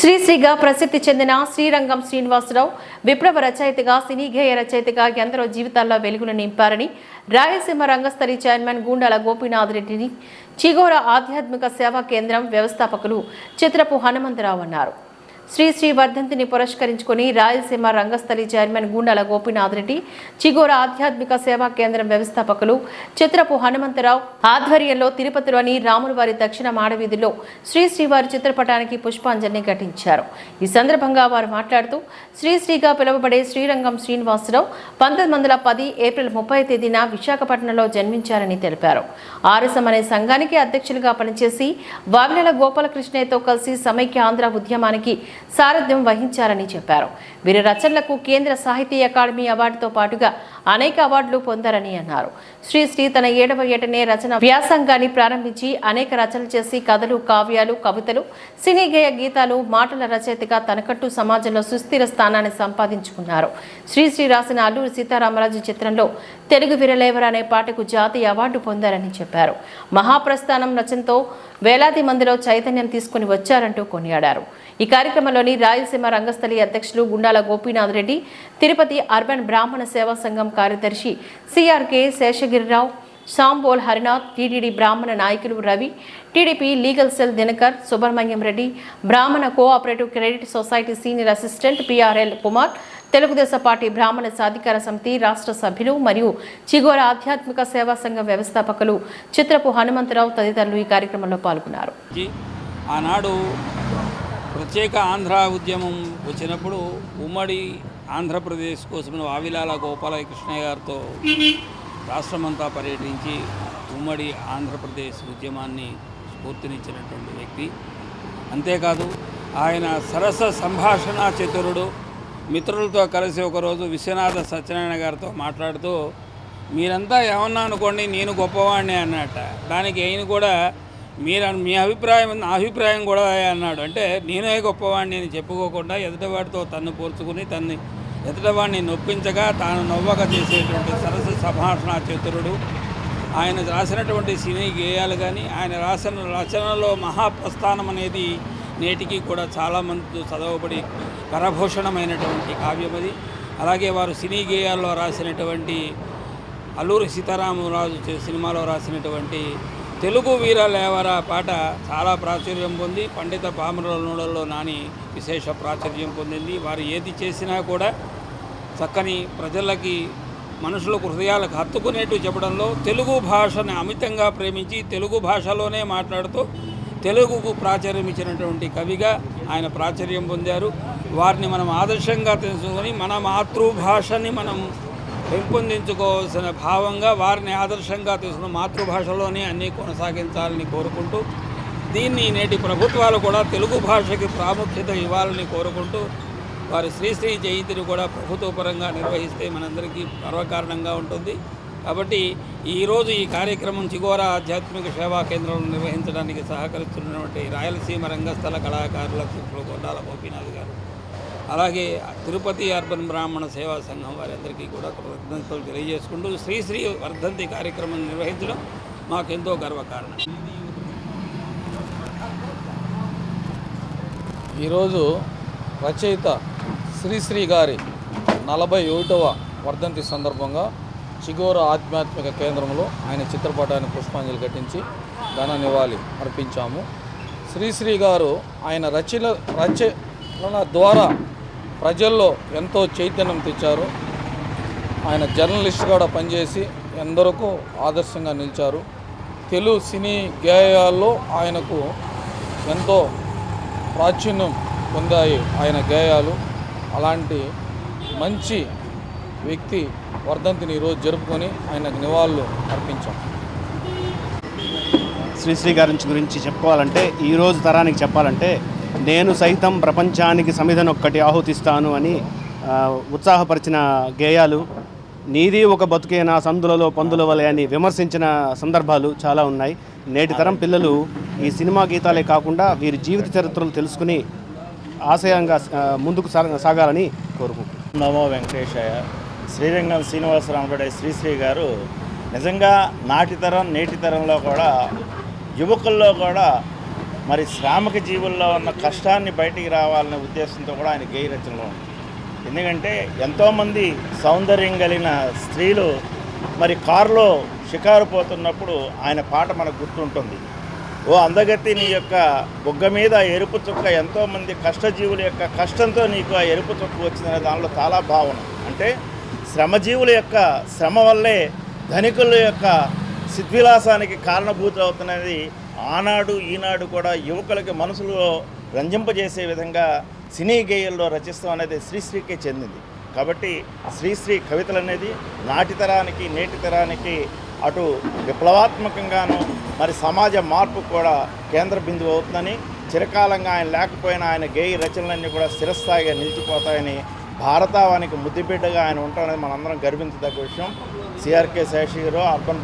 శ్రీశ్రీగా ప్రసిద్ధి చెందిన శ్రీరంగం శ్రీనివాసరావు విప్లవ రచయితగా సినీ గేయ రచయితగా ఎందరో జీవితాల్లో వెలుగులు నింపారని రాయలసీమ రంగస్థలి చైర్మన్ గూండాల గోపీనాథ్ రెడ్డిని చిగోర ఆధ్యాత్మిక సేవా కేంద్రం వ్యవస్థాపకులు చిత్రపు హనుమంతరావు అన్నారు. శ్రీ శ్రీ వర్ధంతిని పురస్కరించుకుని రాయలసీమ రంగస్థలి చైర్మన్ గూండాల గోపీనాథ్ రెడ్డి చిగోర ఆధ్యాత్మిక సేవా కేంద్రం వ్యవస్థాపకులు చిత్రపు హనుమంతరావు ఆధ్వర్యంలో తిరుపతిలోని రాములవారి దక్షిణ మాడవీధిలో శ్రీ శ్రీవారి చిత్రపటానికి పుష్పాంజలిని ఘటించారు. ఈ సందర్భంగా వారు మాట్లాడుతూ శ్రీశ్రీగా పిలువబడే శ్రీరంగం శ్రీనివాసరావు పంతొమ్మిది వందల పది ఏప్రిల్ ముప్పై తేదీన విశాఖపట్నంలో జన్మించారని తెలిపారు. ఆర్ఎస్ఎం అనే సంఘానికి అధ్యక్షులుగా పనిచేసి వావిలల గోపాలకృష్ణయ్యతో కలిసి సమైక్య ఆంధ్ర ఉద్యమానికి సారథ్యం వహించారని చెప్పారు. వీరి రచనలకు కేంద్ర సాహితీ అకాడమీ అవార్డుతో పాటుగా అనేక అవార్డులు పొందారని అన్నారు. శ్రీశ్రీ తన ఏడవ ఏటనే రచన వ్యాసంగాన్ని ప్రారంభించి అనేక రచనలు చేసి కథలు కావ్యాలు కవితలు సినీ గేయ గీతాలు మాటల రచయితగా తనకట్టు సమాజంలో సుస్థిర స్థానాన్ని సంపాదించుకున్నారు. శ్రీశ్రీ రాసిన అల్లూరి సీతారామరాజు చిత్రంలో తెలుగు విరలేవర అనే పాటకు జాతీయ అవార్డు పొందారని చెప్పారు. మహాప్రస్థానం రచనతో వేలాది మందిలో చైతన్యం తీసుకుని వచ్చారంటూ కొనియాడారు. ఈ కార్యక్రమంలోని రాయలసీమ రంగస్థలి అధ్యక్షులు గుండాల గోపీనాథ్ రెడ్డి తిరుపతి అర్బన్ బ్రాహ్మణ సేవా సంఘం కార్యదర్శి సిఆర్కే శేషగిరిరావు సాంబోల్ హరినాథ్ టీటీడీ బ్రాహ్మణ నాయకులు Ravi TDP legal cell Dinakar Subrahmanyam Reddy Brahmana cooperative credit society senior assistant PRL Kumar Telugu Desam party Brahmana Sadhikara Samithi రాష్ట్ర సభ్యులు మరియు చిగోర ఆధ్యాత్మిక సేవా సంఘం వ్యవస్థాపకులు చిత్రపు హనుమంతరావు తదితరులు ఈ కార్యక్రమంలో పాల్గొన్నారు. ఆనాడు ప్రత్యేక ఆంధ్ర ఉద్యమం వచ్చినప్పుడు ఉమ్మడి ఆంధ్రప్రదేశ్ కోసం వావిలాల గోపాలకృష్ణయ్య గారితో రాష్ట్రమంతా పర్యటించి ఉమ్మడి ఆంధ్రప్రదేశ్ ఉద్యమాన్ని స్ఫూర్తినిచ్చినటువంటి వ్యక్తి. అంతేకాదు ఆయన సరస సంభాషణ చతురుడు. మిత్రులతో కలిసి ఒకరోజు విశ్వనాథ సత్యనారాయణ గారితో మాట్లాడుతూ మీరంతా ఏమన్నా అనుకోండి నేను గొప్పవాడిని అన్నట్ట దానికి ఆయన కూడా మీరు మీ అభిప్రాయం నా అభిప్రాయం కూడా అన్నాడు. అంటే నేనే గొప్పవాడిని అని చెప్పుకోకుండా ఎదుటివాడితో తన్ను పోల్చుకుని తన్ని ఎదుటవాడిని నొప్పించగా తాను నవ్వక చేసేటువంటి సరస సంభాషణ చతురుడు. ఆయన రాసినటువంటి సినీ గేయాలు కానీ ఆయన రాసిన రచనలో మహాప్రస్థానం అనేది నేటికి కూడా చాలామంది చదవబడి కరభూషణమైనటువంటి కావ్యం అది. అలాగే వారు సినీ గేయాల్లో రాసినటువంటి అల్లూరి సీతారామరాజు సినిమాలో రాసినటువంటి తెలుగు వీర లేవరా పాట చాలా ప్రాచుర్యం పొంది పండిత పామరుల నూడల్లో నాని విశేష ప్రాచుర్యం పొందింది. వారు ఏది చేసినా కూడా చక్కని ప్రజలకి మనుషులకు హృదయాలకు హత్తుకునేట్టు చెప్పడంలో తెలుగు భాషని అమితంగా ప్రేమించి తెలుగు భాషలోనే మాట్లాడుతూ తెలుగుకు ప్రాచుర్యం ఇచ్చినటువంటి కవిగా ఆయన ప్రాచుర్యం పొందారు. వారిని మనం ఆదర్శంగా తెలుసుకొని మన మాతృభాషని మనం పెంపొందించుకోవాల్సిన భావంగా వారిని ఆదర్శంగా తీసుకున్న మాతృభాషలోనే అన్నీ కొనసాగించాలని కోరుకుంటూ దీన్ని నేటి ప్రభుత్వాలు కూడా తెలుగు భాషకి ప్రాముఖ్యత ఇవ్వాలని కోరుకుంటూ వారి శ్రీశ్రీ జయంతిని కూడా ప్రభుత్వపరంగా నిర్వహిస్తే మనందరికీ గర్వకారణంగా ఉంటుంది. కాబట్టి ఈరోజు ఈ కార్యక్రమం చిగోర ఆధ్యాత్మిక సేవా కేంద్రంలో నిర్వహించడానికి సహకరిస్తున్నటువంటి రాయలసీమ రంగస్థల కళాకారుల ఇప్పుడు కొండాల గోపీనాథ్ గారు. అలాగే తిరుపతి అర్బన్ బ్రాహ్మణ సేవా సంఘం వారందరికీ కూడా కృతజ్ఞతలు తెలియజేసుకుంటూ శ్రీశ్రీ వర్ధంతి కార్యక్రమం నిర్వహించడం మాకెంతో గర్వకారణం. ఈరోజు రచయిత శ్రీశ్రీ గారి నలభై ఒకటవ వర్ధంతి సందర్భంగా చిగోర ఆధ్యాత్మిక కేంద్రంలో ఆయన చిత్రపటాన్ని పుష్పాంజలి ఘటించి ఘన నివాళి అర్పించాము. శ్రీశ్రీ గారు ఆయన రచన రచనల ద్వారా ప్రజల్లో ఎంతో చైతన్యం తెచ్చారు. ఆయన జర్నలిస్ట్ కూడా పనిచేసి ఎందరికో ఆదర్శంగా నిలిచారు. తెలుగు సినీ గేయాల్లో ఆయనకు ఎంతో ప్రాచుర్యం పొందాయి ఆయన గేయాలు. అలాంటి మంచి వ్యక్తి వర్ధంతిని ఈరోజు జరుపుకొని ఆయనకు నివాళులు అర్పించాం. శ్రీశ్రీ గారి గురించి చెప్పుకోవాలంటే ఈరోజు తరానికి చెప్పాలంటే నేను సైతం ప్రపంచానికి సమిధన ఒక్కటి ఆహుతిస్తాను అని ఉత్సాహపరిచిన గేయాలు నీది ఒక బతుకేనా సందులలో పందుల వలె అని విమర్శించిన సందర్భాలు చాలా ఉన్నాయి. నేటి తరం పిల్లలు ఈ సినిమా గీతాలే కాకుండా వీరి జీవిత చరిత్రలు తెలుసుకుని ఆశయంగా ముందుకు సాగాలని కోరుకుంటున్నాను నమో వెంకటేశాయ. శ్రీరంగం శ్రీనివాసరామగడ శ్రీశ్రీ గారు నిజంగా నాటి తరం నేటి తరంలో కూడా యువకుల్లో కూడా మరి శ్రామిక జీవుల్లో ఉన్న కష్టాన్ని బయటికి రావాలనే ఉద్దేశంతో కూడా ఆయన గేయ రచనలో ఉంది. ఎందుకంటే ఎంతోమంది సౌందర్యం కలిగిన స్త్రీలు మరి కారులో షికారు పోతున్నప్పుడు ఆయన పాట మనకు గుర్తుంటుంది. ఓ అందగత్తి నీ యొక్క బొగ్గ మీద ఎరుపు చుక్క ఎంతోమంది కష్టజీవుల యొక్క కష్టంతో నీకు ఆ ఎరుపు చుక్క వచ్చిందనే దానిలో చాలా భావన. అంటే శ్రమజీవుల యొక్క శ్రమ వల్లే ధనికుల యొక్క సిద్విలాసానికి కారణభూతులు అవుతున్నది ఆనాడు ఈనాడు కూడా యువకులకి మనసులో రంజింపజేసే విధంగా సినీ గేయల్లో రచిస్తాం అనేది శ్రీశ్రీకే చెందింది. కాబట్టి శ్రీశ్రీ కవితలు అనేది నాటి తరానికి నేటి తరానికి అటు విప్లవాత్మకంగాను మరి సమాజ మార్పు కూడా కేంద్ర బిందువు అవుతుందని చిరకాలంగా ఆయన లేకపోయినా ఆయన గేయ రచనలన్నీ కూడా స్థిరస్థాయిగా నిలిచిపోతాయని భారతావానికి ముద్దుబిడ్డగా ఆయన ఉంటామనేది మనందరం గర్వించదగ్గ విషయం. CRK Seshagiri urban